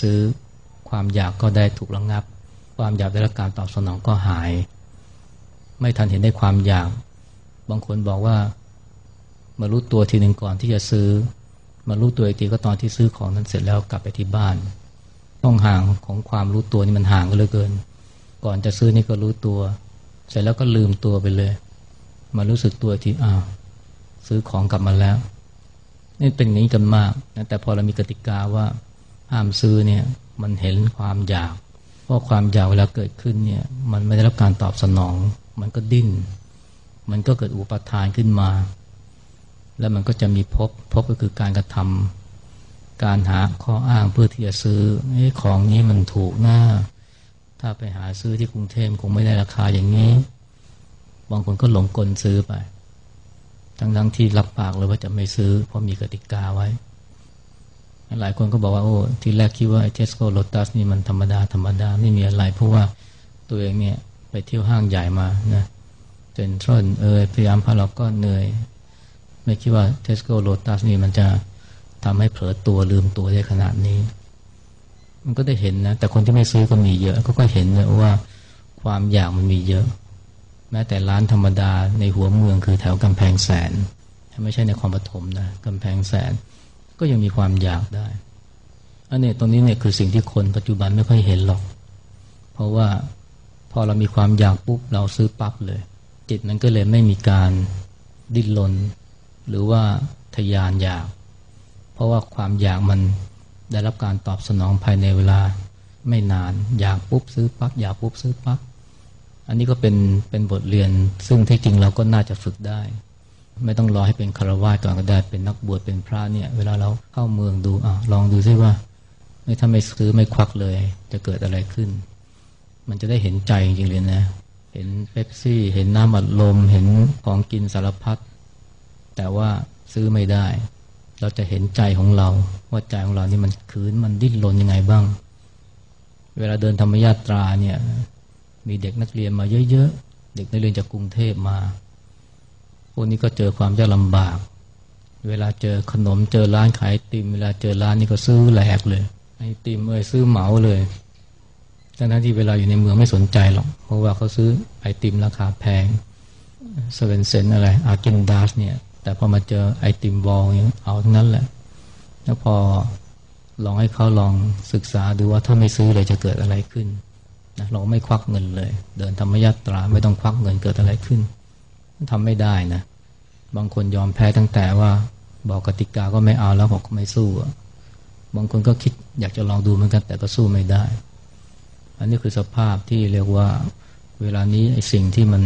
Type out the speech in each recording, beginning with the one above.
ซื้อ ความอยากก็ได้ถูกระงงับ ความอยากได้รับการตอบสนองก็หาย ไม่ทันเห็นได้ความอยาก บางคนบอกว่ามารู้ตัวทีหนึ่งก่อนที่จะซื้อ มารู้ตัวอีกทีก็ตอนที่ซื้อของนั้นเสร็จแล้วกลับไปที่บ้านต้องห่างของความรู้ตัวนี่มันห่างกันเหลือเกิน ก่อนจะซื้อนี่ก็รู้ตัว เสร็จแล้วก็ลืมตัวไปเลย มารู้สึกตัวทีอ้าวซื้อของกลับมาแล้ว นี่เป็นอย่างนี้กันมากนะแต่พอเรามีกติกาว่า ห้ามซื้อเนี่ยมันเห็นความอยาก เพราะความอยากเวลาเกิดขึ้นเนี่ยมันไม่ได้รับการตอบสนอง มันก็ดิ้น มันก็เกิดอุปทานขึ้นมา แล้วมันก็จะมีพบพบก็คือการกระทำการหาข้ออ้างเพื่อที่จะซื้อไอ้ของนี้มันถูกหน้า ถ้าไปหาซื้อที่กรุงเทพคงไม่ได้ราคาอย่างนี้ บางคนก็หลงกลซื้อไป ทั้งทั้งที่รับปากเลยว่าจะไม่ซื้อ เพราะมีกติกาไว้ หลายคนก็บอกว่าโอ้ที่แรกคิดว่าเทสโก้โ o ตัสนี่มันธรรมดาธรรมดาไม่มีอะไร เพราะว่าตัวเองเนี่ยไปเที่ยวห้างใหญ่มานะเซ็นทรัลเออพยายามพาเราก็เหนื่อย ไม่คิดว่าเทสโก้โ o ตัสนี่มันจะทำให้เผลอตัวลืมตัวได้ขนาดนี้ มันก็ได้เห็นนะ แต่คนที่ไม่ซื้อก็มีเยอะก็ก็เห็นเลยว่าความอยากมันมีเยอะ แม้แต่ร้านธรรมดาในหัวเมืองคือแถวกำแพงแสน ไม่ใช่ในคอมปฐมนะกำแพงแสน ก็ยังมีความอยากได้อันนี้ตรงนี้เนี่ยคือสิ่งที่คนปัจจุบันไม่ค่อยเห็นหรอก เพราะว่าพอเรามีความอยากปุ๊บเราซื้อปั๊บเลย จิตมันก็เลยไม่มีการดิ้นรนหรือว่าทยานอยาก เพราะว่าความอยากมันได้รับการตอบสนองภายในเวลาไม่นานอยากปุ๊บซื้อปั๊บอยากปุ๊บซื้อปั๊บอันนี้ก็เป็นเป็นบทเรียนซึ่งที่จริงเราก็น่าจะฝึกได้ ไม่ต้องรอให้เป็นคารวะก่อนก็ได้เป็นนักบวชเป็นพระเนี่ย เวลาเราเข้าเมืองดูอะลองดูซิว่าถ้าไม่ซื้อไม่ควักเลย จะเกิดอะไรขึ้น มันจะได้เห็นใจจริงๆเลยนะ เห็นเป๊ปซี่ เห็นน้ำอัดลม เห็นของกินสารพัดแต่ว่าซื้อไม่ได้ เราจะเห็นใจของเรา ว่าใจของเรานี่มันคืนมันดิ้นรนยังไงบ้าง เวลาเดินธรรมยาตราเนี่ย มีเด็กนักเรียนมาเยอะๆ เด็กนักเรียนจากกรุงเทพมา วกนี้ก็เจอความยากลำบาก เวลาเจอขนมเจอร้านขายติม เวลาเจอร้านนี่ก็ซื้อแหลกเลย ไอติมเอ้ยซื้อเหมาเลยทั้งที่เวลาอยู่ในเมืองไม่สนใจหรอก เพราะว่าเขาซื้อไอติมราคาแพงเซเว่นเซนอะไรอาร์เกนดาสเนี่ย แต่พอมาเจอไอติมบอลเนี่ยเอาทั้งนั้นแหละ แล้วพอลองให้เขาลองศึกษาดูว่าถ้าไม่ซื้อเลยจะเกิดอะไรขึ้นนะเราไม่ควักเงินเลย เดินธรรมยาตราไม่ต้องควักเงินเกิดอะไรขึ้น ทำไม่ได้นะ บางคนยอมแพ้ตั้งแต่ว่า บอกกติกาก็ไม่เอาแล้วบอกก็ไม่สู้บางคนก็คิดอยากจะลองดูเหมือนกันแต่ก็สู้ไม่ได้ อันนี้คือสภาพที่เรียกว่าเวลานี้ไอ้สิ่งที่มัน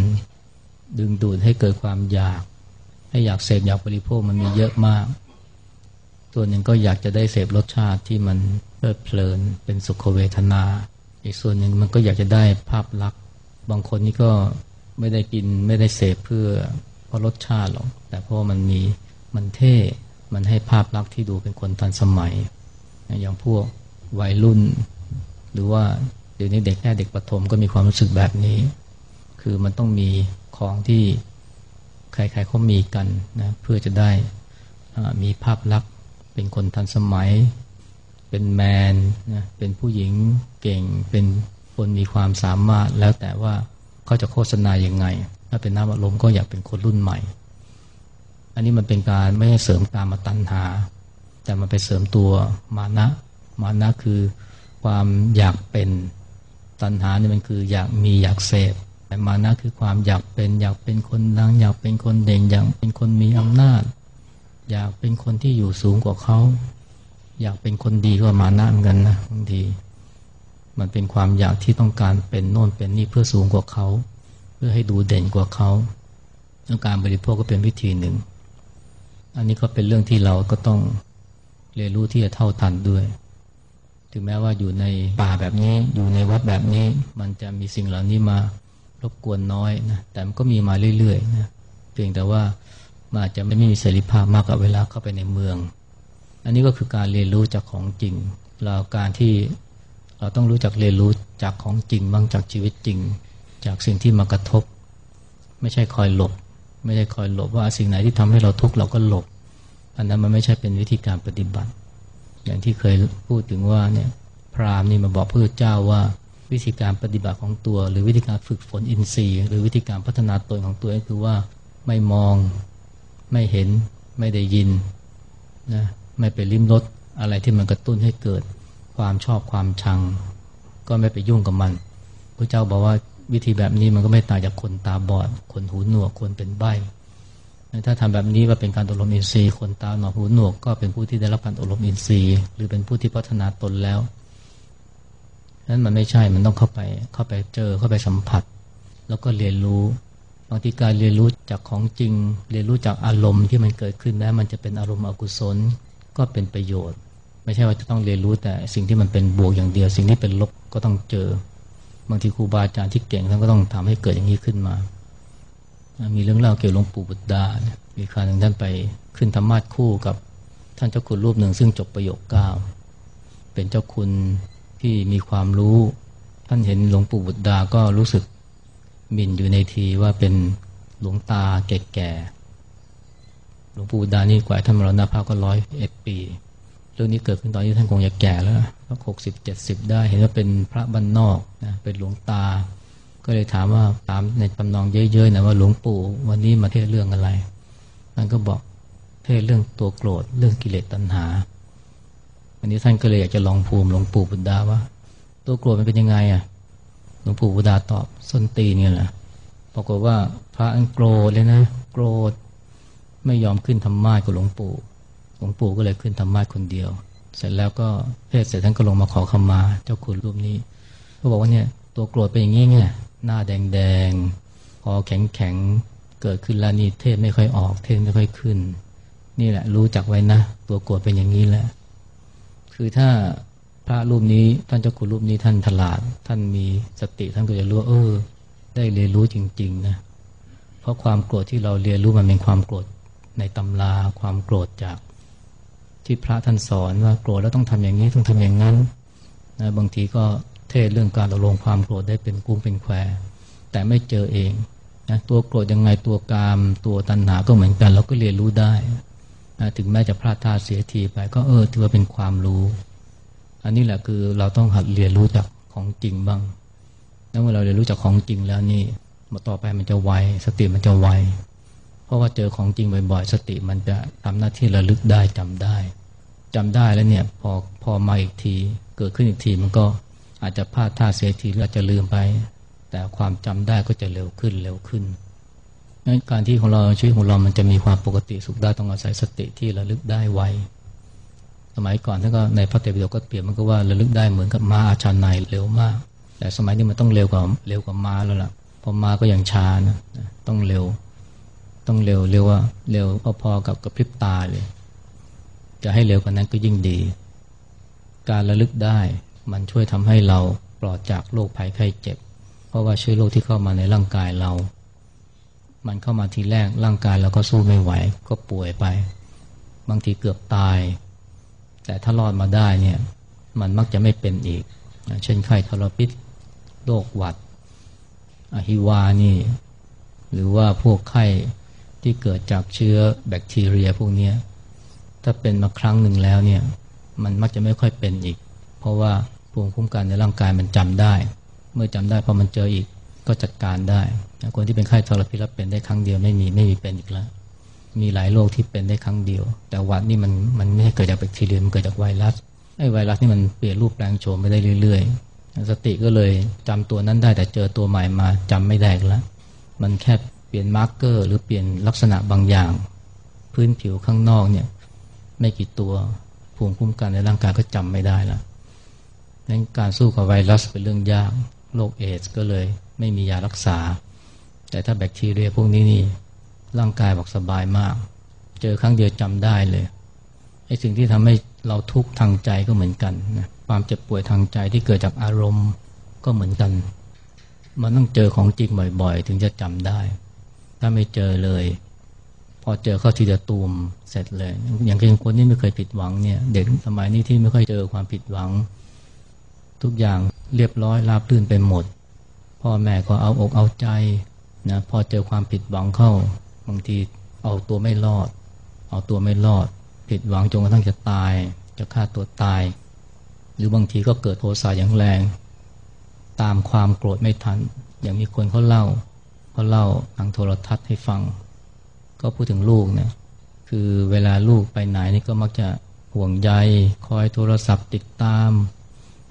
ดึงดูดให้เกิดความอยาก ให้อยากเสพอยากบริโภคมันมีเยอะมากตัวหนึ่งก็อยากจะได้เสพรสชาติที่มันเพลิดเพลินเป็นสุขเวทนา อีกส่วนหนึ่งมันก็อยากจะได้ภาพลักษณ์ บางคนนี่ก็ ไม่ได้กินไม่ได้เสพเพื่อเพราะรสชาติหรอก แต่เพราะมันมีมันเท่ มันให้ภาพลักษณ์ที่ดูเป็นคนทันสมัย อย่างพวกวัยรุ่น หรือว่าเดี๋ยวนี้เด็กแค่เด็กประถมก็มีความรู้สึกแบบนี้ คือมันต้องมีของที่ใครๆเขามีกันนะเพื่อจะได้มีภาพลักษณ์เป็นคนทันสมัย เป็นแมนนะเป็นผู้หญิงเก่งเป็นคนมีความสามารถแล้วแต่ว่า เขาจะโฆษณายังไง ถ้าเป็นน้ำอารมณ์ก็อยากเป็นคนรุ่นใหม่ อันนี้มันเป็นการไม่ใช่เสริมตามมาตัณหา แต่มันไปเสริมตัวมานะ มานะคือความอยากเป็นตัณหาเนี่ยมันคืออยากมีอยากเสพแต่มานะคือความอยากเป็น อยากเป็นคนดัง อยากเป็นคนเด่นอยากเป็นคนมีอำนาจ อยากเป็นคนที่อยู่สูงกว่าเขา อยากเป็นคนดีก็มานะเหมือนกันนะบางทีมันเป็นความอยากที่ต้องการเป็นโน่นเป็นนี่เพื่อสูงกว่าเขา พื่อให้ดูเด่นกว่าเขาต้องการบริโภคก็เป็นวิธีหนึ่ง อันนี้ก็เป็นเรื่องที่เราก็ต้องเรียนรู้ที่จะเท่าทันด้วย ถึงแม้ว่าอยู่ในป่าแบบนี้ อยู่ในวัดแบบนี้ มันจะมีสิ่งเหล่านี้มารบกวนน้อยนะ แต่มันก็มีมาเรื่อยๆนะ เพียงแต่ว่ามันอาจจะไม่มีเสรีภาพมากกับเวลาเข้าไปในเมือง อันนี้ก็คือการเรียนรู้จากของจริง เราการที่เราต้องรู้จักเรียนรู้จากของจริงบ้างจากชีวิตจริง จากสิ่งที่มากระทบ ไม่ใช่คอยหลบ ไม่ใช่คอยหลบว่าสิ่งไหนที่ทำให้เราทุกข์เราก็หลบ อันนั้นมันไม่ใช่เป็นวิธีการปฏิบัติ อย่างที่เคยพูดถึงว่าเนี่ยพราหมณ์นี่มาบอกพระเจ้าว่าวิธีการปฏิบัติของตัว หรือวิธีการฝึกฝนอินทรีย์ หรือวิธีการพัฒนาตนของตัวก็คือว่าไม่มอง ไม่เห็น ไม่ได้ยินนะไม่ไปลิ้มรสอะไรที่มันกระตุ้นให้เกิดความชอบความชัง ก็ไม่ไปยุ่งกับมันพระเจ้าบอกว่า วิธีแบบนี้มันก็ไม่ต่างจากคนตาบอด คนหูหนวก คนเป็นใบ้ถ้าทำแบบนี้ว่าเป็นการอบรมอินทรีย์ คนตาหนวกหูหนวกก็เป็นผู้ที่ได้รับการอบรมอินทรีย์ หรือเป็นผู้ที่พัฒนาตนแล้วนั้นมันไม่ใช่มันต้องเข้าไปเข้าไปเจอเข้าไปสัมผัส แล้วก็เรียนรู้บางทีการเรียนรู้จากของจริง เรียนรู้จากอารมณ์ที่มันเกิดขึ้นแม้มันจะเป็นอารมณ์อกุศลก็เป็นประโยชน์ ไม่ใช่ว่าจะต้องเรียนรู้แต่สิ่งที่มันเป็นบวกอย่างเดียว สิ่งที่เป็นลบก็ต้องเจอ บางทีครูบาอาจารย์ที่เก่งท่านก็ต้องทำให้เกิดอย่างนี้ขึ้นมา มีเรื่องเล่าเกี่ยวกับหลวงปู่บุตรดา มีครั้งหนึ่งท่านไปขึ้นธรรมาสคู่กับท่านเจ้าคุณรูปหนึ่งซึ่งจบประโยคเก้าเป็นเจ้าคุณที่มีความรู้ ท่านเห็นหลวงปู่บุตรดาก็รู้สึกมินอยู่ในทีว่าเป็นหลวงตาแก่ๆหลวงปู่บุดดานี่กว่าท่านมรณภาพก็ร้อยเอ็ดปี เรื่องนี้เกิดขึ้นตอนที่ท่านคงจะแก่แล้วสักหกสิบเจ็ดสิบได้เห็นว่าเป็นพระบ้านนอกนะเป็นหลวงตา ก็เลยถามว่าตามในตำนองเยอะๆนะว่าหลวงปู่วันนี้มาเทศเรื่องอะไรท่านก็บอกเทศเรื่องตัวโกรธเรื่องกิเลสตัณหาวันนี้ท่านก็เลยอยากจะลองภูมิหลวงปู่บุตดาว่า ตัวโกรธมันเป็นยังไงอะหลวงปู่บุดาตอบส้นตีนี่แหละปรากฏว่าพระอันโกรธเลยนะ โกรธไม่ยอมขึ้นธรรมากับหลวงปู่ หลวงปู่ก็เลยขึ้นธรรมาคนเดียว เสร็จแล้วก็เทศเสร็จท่านก็ลงมาขอขมาเจ้าคุณรูปนี้ก็บอกว่าเนี่ยตัวโกรธเป็นอย่างนี้ไงหน้าแดงแดงคอแข็งแข็งเกิดขึ้นแล้วนี่เทศไม่ค่อยออกเทศไม่ค่อยขึ้น นี่แหละรู้จักไว้นะ ตัวโกรธเป็นอย่างนี้แหละคือถ้าพระรูปนี้ท่านเจ้าคุณรูปนี้ท่านฉลาด ท่านมีสติท่านก็จะรู้เออ ได้เรียนรู้จริง ๆ นะเพราะความโกรธที่เราเรียนรู้มันเป็นความโกรธในตำราความโกรธจาก ที่พระท่านสอนว่าโกรธแล้วต้องทำอย่างนี้ต้องทำอย่างนั้นนะบางทีก็เทศเรื่องการระลงความโกรธได้เป็นกุ้งเป็นแควแต่ไม่เจอเองนะตัวโกรธยังไงตัวกาม ตัวตัณหาก็เหมือนกัน เราก็เรียนรู้ได้นะถึงแม้จะพลาดท่าเสียทีไป ก็เออถือว่าเป็นความรู้ อันนี้แหละคือเราต้องหัดเรียนรู้จากของจริงบ้างแล้วเมื่อเราเรียนรู้จากของจริงแล้วนี่มาต่อไปมันจะไวสติมันจะไวเพราะว่าเจอของจริงบ่อยๆ สติมันจะทำหน้าที่ระลึกได้จำได้ จำได้แล้วเนี่ยพอพอมาอีกที เกิดขึ้นอีกทีมันก็อาจจะพลาดท่าเสียทีหรืออาจจะลืมไป แต่ความจำได้ก็จะเร็วขึ้นเร็วขึ้นงั้นการที่ของเราชีวิตของเรามันจะมีความปกติสุขได้ต้องอาศัยสติที่ระลึกได้ไวสมัยก่อนท่านก็ในพระเตปิฎกก็เปรียบมันก็ว่าระลึกได้เหมือนกับม้าอาชาในเร็วมาก แต่สมัยนี้มันต้องเร็วกว่าเร็วกว่าม้าแล้วล่ะพอม้าก็ยังช้านะต้องเร็ว ต้องเร็วเร็วว่าเร็วพอๆกับกระพริบตาเลย จะให้เร็วกว่านั้นก็ยิ่งดี การระลึกได้มันช่วยทำให้เราปลอดจากโรคภัยไข้เจ็บ เพราะว่าเชื้อโรคที่เข้ามาในร่างกายเรา มันเข้ามาทีแรกร่างกายเราก็สู้ไม่ไหวก็ป่วยไป บางทีเกือบตาย แต่ถ้ารอดมาได้เนี่ยมันมักจะไม่เป็นอีก เช่นไข้ทรพิษโรคหวัดอหิวานี่ หรือว่าพวกไข้ที่เกิดจากเชื้อแบคทีเรียพวกนี้ ถ้าเป็นมาครั้งหนึ่งแล้วเนี่ยมันมักจะไม่ค่อยเป็นอีก เพราะว่าภูมิคุ้มกันในร่างกายมันจำได้ เมื่อจำได้พอมันเจออีกก็จัดการได้คนที่เป็นไข้ทรพิษแล้วเป็นได้ครั้งเดียวไม่มีไม่มีเป็นอีกแล้ว มีหลายโรคที่เป็นได้ครั้งเดียว แต่วัดนี่มันมันไม่ใช่เกิดจากแบคทีเรียมันเกิดจากไวรัสไอ้ไวรัสนี่มันเปลี่ยนรูปแปลงโฉมไปได้เรื่อย ๆ สติก็เลยจำตัวนั้นได้แต่เจอตัวใหม่มาจำไม่ได้แล้วมันแค่เปลี่ยนมาร์กเกอร์ หรือเปลี่ยนลักษณะบางอย่าง พื้นผิวข้างนอกเนี่ย ไม่กี่ตัวภูมิคุ้มกันในร่างกายก็จำไม่ได้แล้วนั้นการสู้กับไวรัสเป็นเรื่องยากโรคเอสก็เลยไม่มียารักษา แต่ถ้าแบคทีเรียพวกนี้นี่ร่างกายบอกสบายมาก เจอครั้งเดียวจำได้เลยไอ้สิ่งที่ทำให้เราทุกข์ทางใจก็เหมือนกันนะความเจ็บป่วยทางใจที่เกิดจากอารมณ์ก็เหมือนกัน มันต้องเจอของจริงบ่อยๆ ถึงจะจำได้ ถ้าไม่เจอเลย พอเจอเข้าทีจะตูมเสร็จเลย อย่างเช่นคนที่ไม่เคยผิดหวังเนี่ย เด็กสมัยนี้ที่ไม่ค่อยเจอความผิดหวัง ทุกอย่างเรียบร้อยราบรื่นไปหมด พ่อแม่ก็เอาอกเอาใจนะพอเจอความผิดหวังเข้าบางทีเอาตัวไม่รอด เอาตัวไม่รอด ผิดหวังจนกระทั่งจะตาย จะฆ่าตัวตาย หรือบางทีก็เกิดโทสะอย่างแรง ตามความโกรธไม่ทัน อย่างมีคนเขาเล่าเขาเล่าทางโทรทัศน์ให้ฟัง ก็พูดถึงลูกเนี่ยคือเวลาลูกไปไหนนี่ก็มักจะห่วงใยคอยโทรศัพท์ติดตาม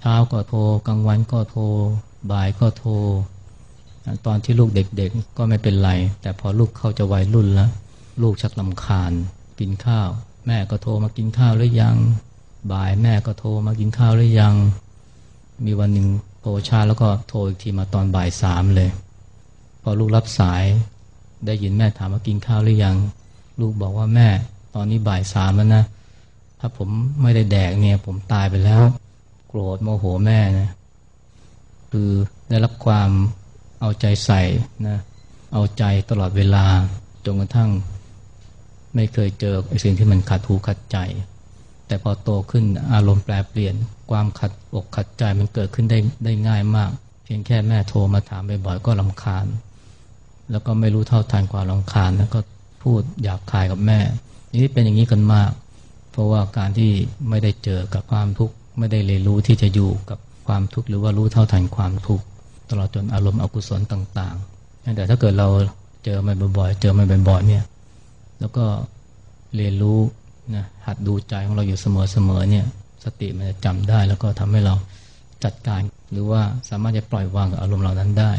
เช้าก็โทรกลางวันก็โทรบ่ายก็โทรตอนที่ลูกเด็กๆ ก็ไม่เป็นไร แต่พอลูกเข้าจะวัยรุ่นแล้ว ลูกชักลำคาญ กินข้าว แม่ก็โทรมากินข้าวหรือยัง บ่ายแม่ก็โทรมากินข้าวหรือยัง มีวันหนึ่งโทรชาแล้วก็โทรอีกทีมาตอนบ่ายสามเลย พอลูกรับสาย ได้ยินแม่ถามว่ากินข้าวหรือยัง ลูกบอกว่าแม่ ตอนนี้บ่ายสามแล้วนะ ถ้าผมไม่ได้แดกเนี่ย ผมตายไปแล้ว โกรธโมโหแม่นะ คือได้รับความเอาใจใส่นะ เอาใจตลอดเวลาจนกระทั่ง ไม่เคยเจอไอ้สิ่งที่มันขัดหูขัดใจ แต่พอโตขึ้นอารมณ์แปลเปลี่ยน ความขัดอกขัดใจมันเกิดขึ้นได้ได้ง่ายมาก เพียงแค่แม่โทรมาถามบ่อยๆก็ลำคาญ แล้วก็ไม่รู้เท่าทันความลำคาญแล้วก็พูดหยาบคายกับแม่ นี่เป็นอย่างนี้กันมาก เพราะว่าการที่ไม่ได้เจอกับความทุกข์ไม่ได้เรียนรู้ที่จะอยู่กับความทุกข์หรือว่ารู้เท่าทันความทุกข์ตลอดจนอารมณ์อกุศลต่างๆ แต่ถ้าเกิดเราเจอมันบ่อยๆ เจอมันบ่อยๆเนี่ย แล้วก็เรียนรู้นะหัดดูใจของเราอยู่เสมอๆเนี่ย สติมันจะจำได้แล้วก็ทำให้เราจัดการ หรือว่าสามารถจะปล่อยวางกับอารมณ์เหล่านั้นได้